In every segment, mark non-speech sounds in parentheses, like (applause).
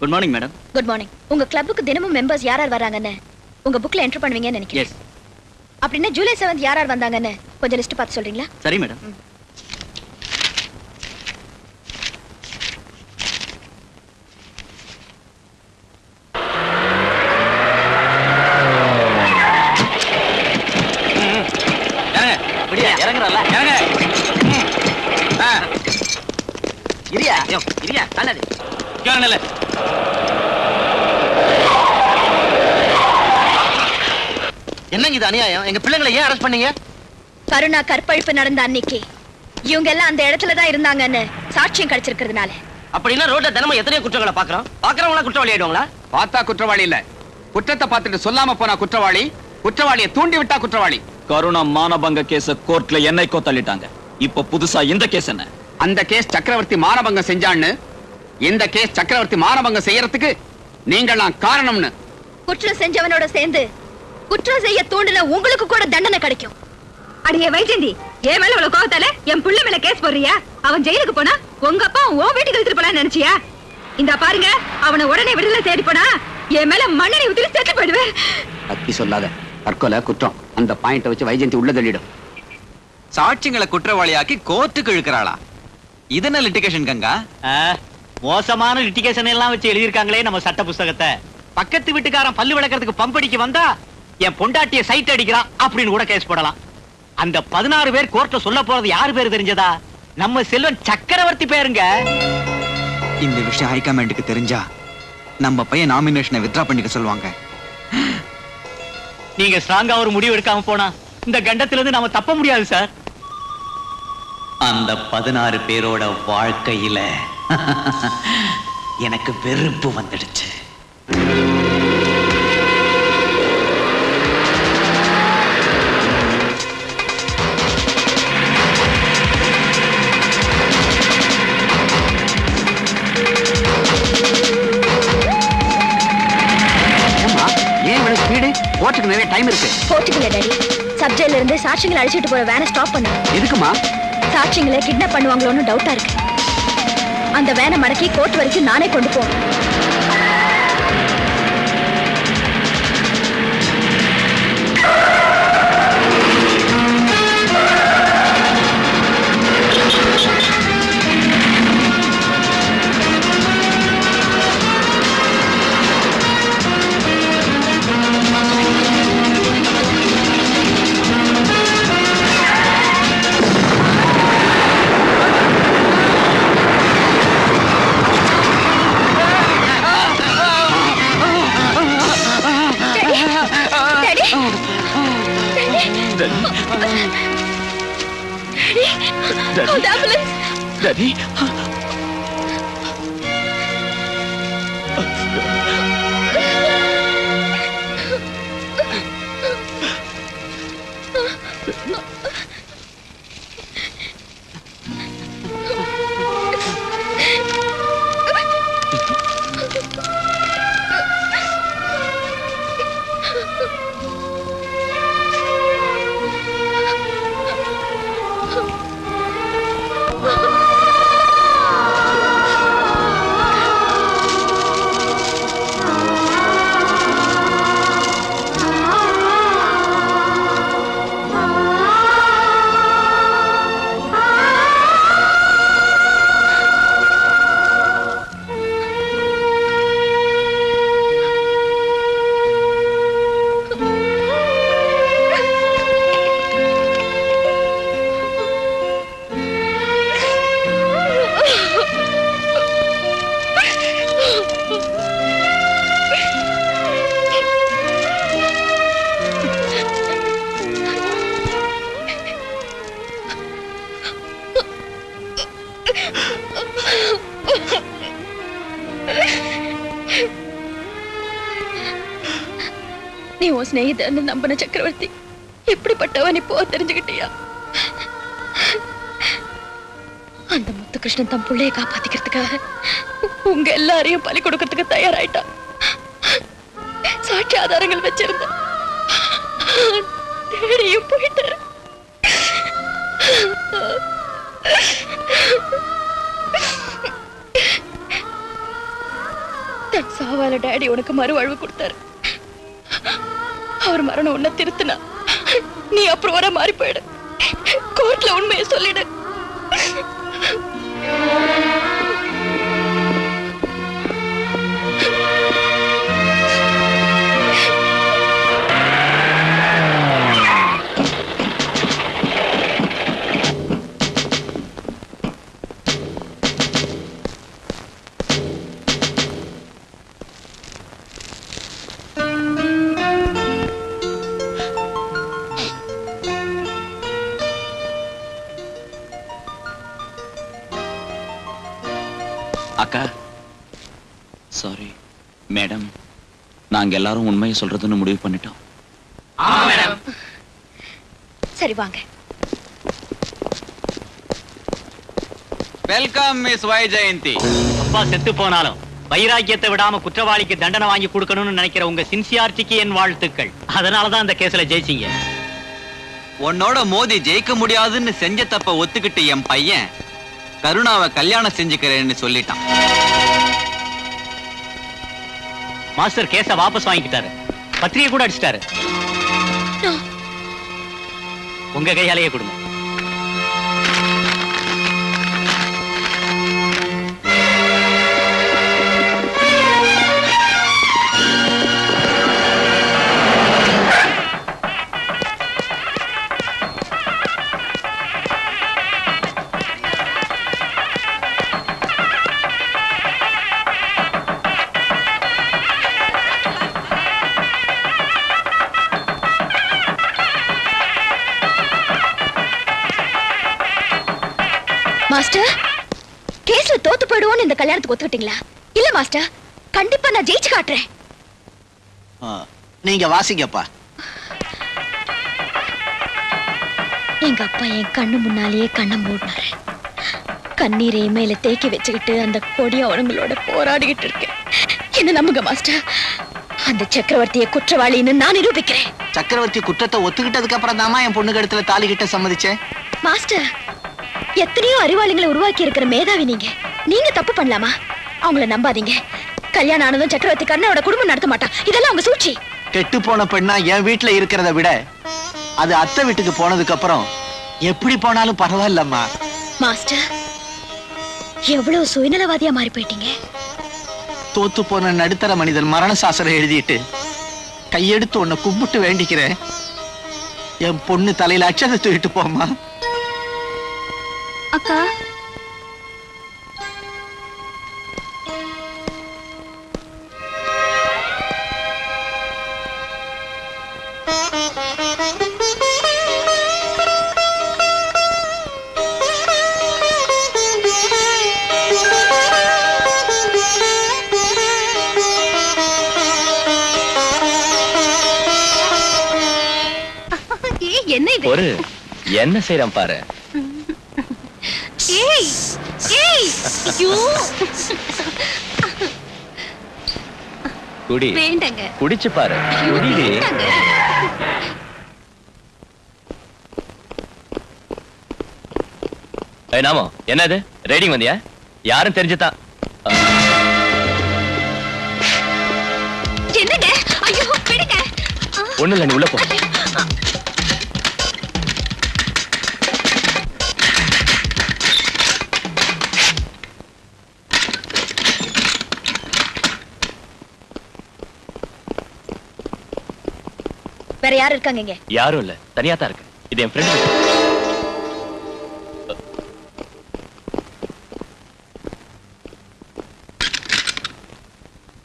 Good morning madam good morning உங்க கிளப்புக்கு தினமும் மெம்பர்ஸ் யார் யார் வராங்கன்னு? உங்க புக்ல என்டர் பண்ணுவீங்கன்னு நினைக்கிறேன். அப்படின்னா ஜூலை செவன்த் யார் யார் வந்தாங்கன்னு கொஞ்சம் லிஸ்ட் பார்த்து சொல்றீங்களா? சரி மேடம் இறங்குறல்ல. இறங்க. இரியா. இரியா. கேளுங்கல்ல என்னங்க இது அநியாயம்? எங்க பிள்ளைங்களை ஏன் அரெஸ்ட் பண்ணீங்க? கருணா கற்பழிப்பு நடந்த அன்னைக்கு இவங்க எல்லாம் அந்த இடத்துல தான் இருந்தாங்கன்னு சாட்சியம் கிடைச்சிருக்கிறதுனால. அப்படின்னா ரோட்ல தினமும் எத்தனையோ குற்றங்களை பாக்குறோம் பாக்குறவங்களா குற்றவாளி ஆயிடுவாங்களா? பார்த்தா குற்றவாளி இல்ல. குற்றத்தை பார்த்துட்டு சொல்லாம போனா குற்றவாளி குற்றவாளியை தூண்டி விட்டா குற்றவாளி. கருணா மானபங்க கேஸ கோர்ட்ல என்னைக்கோ தள்ளிட்டாங்க இப்போ புதுசா இந்த கேஸ் என்ன? அந்த கேஸ் சக்கரவர்த்தி மானபங்கம் செஞ்சான்னு இந்த கேஸ் சக்கரவர்த்தி மானபங்கம் செய்யறதுக்கு நீங்களாம் காரணம்னு. குற்றம் செஞ்சவனோட சேர்ந்து குற்றம் செய்ய தூண்டின உங்களுக்கு கூட தண்டனை கிடைக்கும். அடியே வைஜந்தி என் மேல இவ்வளவு கோவத்தால என் புள்ள மேல கேஸ் போடுறியா? அவன் ஜெயிலுக்கு போனா உங்க அப்பா உன் வீட்டுக்கு எடுத்துட்டு போலான்னு நினைச்சியா? இந்த பாருங்க அவனை உடனே விடுதலை தேடி போனா என் மேல மண்ணெண்ணெய் ஊத்தி செத்து போயிடுவேன். அத்தி சொல்லாத தற்கொலை குற்றம். அந்த பாயிண்ட வச்சு வைஜெயந்தி உள்ள தள்ளிடும். சாட்சிங்களை குற்றவாளியாக்கி கோர்ட்டுக்கு இழுக்கிறாளா? இது என்ன லிட்டிகேஷன் கங்கா? மோசமான லிட்டிகேஷன் எல்லாம் வச்சு எழுதியிருக்காங்களே நம்ம சட்ட புஸ்தகத்தை. பக்கத்து வீட்டுக்காரன் பல்லு விளக்கறதுக்கு பம்படிக்கு வந்தா என் பொண்டாட்டிய சைட் அடிக்கிறான் அப்படின்னு கூட கேஸ் போடலாம். அந்த பதினாறு பேர் கோர்ட்ல சொல்ல போறது யாரு பேர் தெரிஞ்சதா? நம்ம செல்வன் சக்கரவர்த்தி பேருங்க. இந்த விஷயம் ஹைகமாண்டுக்கு தெரிஞ்சா நம்ம பையன் நாமினேஷனை வித்ரா பண்ணிக்க சொல்லுவாங்க. நீங்க ஸ்ட்ராங்கா ஒரு முடிவு எடுக்காம போனா இந்த கண்டத்துல இருந்து நாம தப்ப முடியாது சார் அந்த பதினாறு பேரோட வாழ்க்கையில (laughs) எனக்கு வெறுப்பு வந்துடுச்சு. கோர்ட்டுக்கு நிறைய டைம் இருக்கு. போட்டுக்கல டாடி சப்ஜெக்ட்ல இருந்து சாட்சியங்களை அழிச்சிட்டு போற வேனை ஸ்டாப் பண்ணு. எதுக்குமா சாட்சியங்களை கிட்னாப் பண்ணுவாங்களோன்னு டவுட்டா இருக்கு. அந்த வேனை மடக்கி கோர்ட் வரைக்கும் நானே கொண்டு போவேன். டாடி ஆம்புலன்ஸ் நீ உன் ஸ்நேகிதன்னு நம்பின சக்கரவர்த்தி எப்படிப்பட்டவன் இப்போ தெரிஞ்சுக்கிட்டியா? அந்த முத்துகிருஷ்ணன் தன் பிள்ளைய காப்பாத்திக்கிறதுக்காக உங்க எல்லாரையும் பலி கொடுக்கறதுக்கு தயாராயிட்டான். சாட்சி ஆதாரங்கள் வச்சிருந்த தேடியும் போயிட்டாரு. என் சாவால டேடி உனக்கு மறுவாழ்வு கொடுத்தாரு. அவர் மரணம் உன்னை திருத்தினா நீ அப்புறம் வர மாறி போயிடு. கோர்ட்ல உண்மையை சொல்லிடு. அக்கா. சாரி மேடம் நாங்க எல்லாரும் உண்மையை சொல்றதுன்னு முடிவு பண்ணிட்டோம். சரி வாங்க. வெல்கம் மிஸ் வை ஜெயந்தி அப்பா செத்து போனாலும் வைராக்கியத்தை விடாம குற்றவாளிக்கு தண்டனை வாங்கி கொடுக்கணும்னு நினைக்கிற உங்க சின்சியாரிட்டிக்கு என் வாழ்த்துக்கள். அதனாலதான் அந்த கேஸ்ல ஜெயிச்சீங்க. உன்னோட மோதி ஜெயிக்க முடியாதுன்னு செஞ்ச தப்ப ஒத்துக்கிட்டு என் பையன் கருணாவை கல்யாணம் செஞ்சுக்கிறேன்னு சொல்லிட்டான். மாஸ்டர் கேஸ வாபஸ் வாங்கிக்கிட்டாரு. பத்திரிகை கூட அடிச்சிட்டாரு. உங்க கையாலேயே கொடுங்க. இந்த கல்யாணத்துக்கு ஒத்துக்கிட்டீங்களா? இல்ல மாஸ்டர். கண்டிப்பா நான் ஜெயிச்சு காட்டுறேன். நீங்க வாசிங்கப்பா. எங்க அப்பா என் கண்ணு முன்னாலேயே கண்ணை மூடினாரு. கண்ணீரை மேல தேக்கி வச்சுக்கிட்டு அந்த கொடிய அவங்களோட போராடிக்கிட்டு இருக்கேன். என்ன நம்புங்க மாஸ்டர்? அந்த சக்கரவர்த்தியை குற்றவாளின்னு நான் நிரூபிக்கிறேன். சக்கரவர்த்தி குற்றத்தை ஒத்துக்கிட்டதுக்கு அப்புறம் தாமா என் பொண்ணு கழுத்துல தாலி கிட்ட சம்மதிச்சேன்? மாஸ்டர் எத்தனையோ அறிவாளிகளை உருவாக்கி இருக்கிற மேதாவி நீங்க. நீங்க தப்பு பண்ணலாமா? அவங்கள நம்பாதீங்க. கல்யாணம் ஆனதும் சக்கரவர்த்தி கண்ணோட குடும்பம் நடத்த மாட்டான். இதெல்லாம் அவங்க சூழ்ச்சி. கெட்டு போன பெண்ணா என் வீட்டுல இருக்கிறத விட அது அத்தை வீட்டுக்கு போனதுக்கு அப்புறம் எப்படி போனாலும் பரவாயில்லம்மா. மாஸ்டர் எவ்வளவு சுயநலவாதியா மாறி போயிட்டீங்க? தோத்து போன நடுத்தர மனிதன் மரண சாசனம் எழுதிட்டு கையெடுத்து உன்னை கும்பிட்டு வேண்டிக்கிறேன். என் பொண்ணு தலையில அச்சதை தூக்கிட்டு போம்மா. அக்கா என்ன இது? ஒரு என்ன செய்யறேன் பாரு. ஏய் ஏய் ஐயோ. குடி. வேண்டங்க. குடிச்சு பாரு. வேண்டாங்க. நாமோ என்னது? ரேடிங் வந்தியா? யாரும் தெரிஞ்சுதான் ஒண்ணு இல்ல நீ உள்ள போ. வேற யார் இருக்காங்க இங்க? யாரும் இல்ல. தனியா தான் இருக்கு இது என் ஃப்ரெண்ட்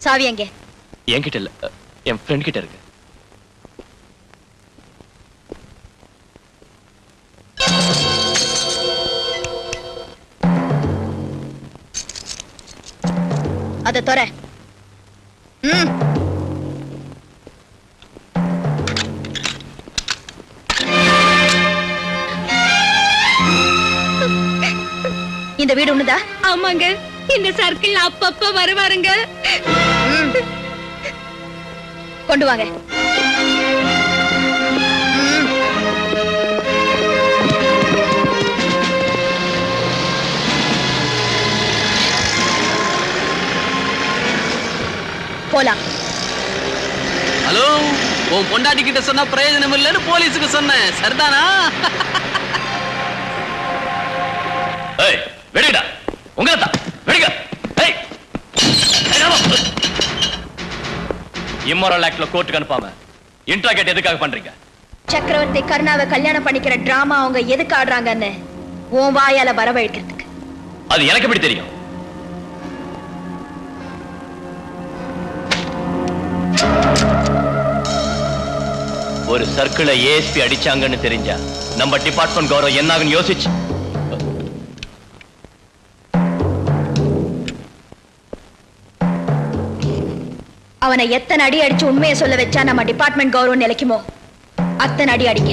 சாவி எங்க? என்கிட்ட இல்ல. என் ஃப்ரெண்ட் கிட்ட இருக்கு. அத தொற ம். இந்த வீடு ஒண்ணுதா? ஆமாங்க. இந்த சர்க்கிள் அப்பப்ப வருவாருங்க. ம். கொண்டு வாங்க. போலாம். ஹலோ உன் பொண்டாட்டி கிட்ட சொன்னா பிரயோஜனம் இல்லைன்னு போலீஸுக்கு சொன்னேன். சரிதானா? (laughs) ஏய் வெடிடா உங்களை தான் வெடிங்க இம்மோரல் ஆக்ட்ல கோர்ட்டுக்கு அனுப்பாம இன்ட்ராகேட் எதுக்காக பண்றீங்க? சக்கரவர்த்தி கருணாவை கல்யாணம் பண்ணிக்கிற டிராமா அவங்க எதுக்கு ஆடுறாங்கன்னு உன் வாயால வரவழைக்கிறதுக்கு. அது எனக்கு எப்படி தெரியும்? ஒரு சர்க்கிளை ஏஎஸ்பி அடிச்சாங்கன்னு தெரிஞ்சா நம்ம டிபார்ட்மெண்ட் கௌரவம் என்னாகுன்னு யோசிச்சு. அவனை எத்தனை அடி அடிச்சு உண்மையை சொல்ல வச்சா நம்ம டிபார்ட்மெண்ட் கௌரவம் நிலைக்குமோ? அத்தனை அடி அடிக்க.